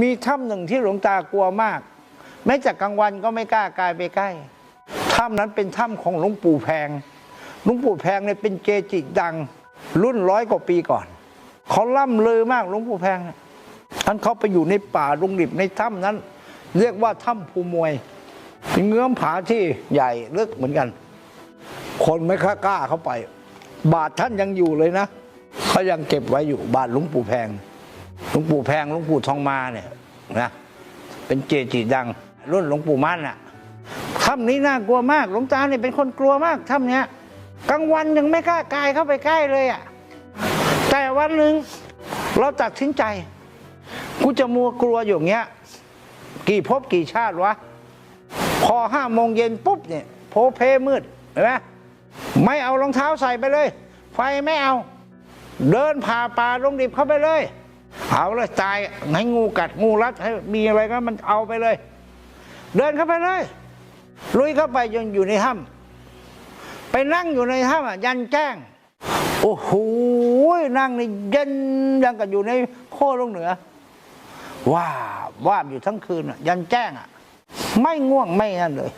มีถ้ำหนึ่งที่หลวงตากลัวมาก แม้จากกลางวันก็ไม่กล้ากายไปใกล้ถ้ำนั้นเป็นถ้ำของหลวงปู่แพงหลวงปู่แพงเนี่ยเป็นเกจิดัง รุ่นร้อยกว่าปีก่อนเขาล่ำลือมากหลวงปู่แพงท่านเขาไปอยู่ในป่าลุงดิบในถ้ำนั้น เรียกว่าถ้ำภูมวยเป็นเงื้อมผาที่ใหญ่ลึกเหมือนกัน คนไม่ค่อยกล้าเข้าไป บาทท่านยังอยู่เลยนะเขายังเก็บไว้อยู่บาทหลวงปู่แพง หลวงปู่แพงหลวงปู่ทองมาเนี่ยนะเป็นเจจิดัง รุ่นหลวงปู่มั่นน่ะถ้ำนี้น่ากลัวมากหลวงตาเนี่ยเป็นคนกลัวมากถ้ำเนี้ยกลางวันยังไม่กล้ากายเข้าไปใกล้เลยอะแต่วันหนึ่งเราตัดสินใจ กูจะมัวกลัวอยู่อย่างเงี้ย กี่ภพกี่ชาติวะ พอห้าโมงเย็นปุ๊บเนี่ยโพเพมืดเห็นไหมไม่เอารองเท้าใส่ไปเลย ไฟไม่เอา เดินผ่าป่าลงดิบเข้าไปเลย เอาเลยตายให้งูกัดงูรัดให้มีอะไรก็มันเอาไปเลย เดินเข้าไปเลย ลุยเข้าไปจนอยู่ในถ้ำไปนั่งอยู่ในถ้ำอะยันแจ้ง โอ้โหนั่งในเย็นยังกับอยู่ในโคลงเหนือว้าว่าอยู่ทั้งคืนอะยันแจ้งอะ ไม่ง่วงไม่นั่นเลย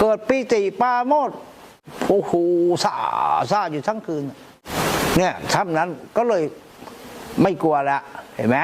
เกิดปีติปาโมดโอ้โหซาซาอยู่ทั้งคืน เนี่ยถ้ำนั้นก็เลย ไม่กลัวละเห็นไหม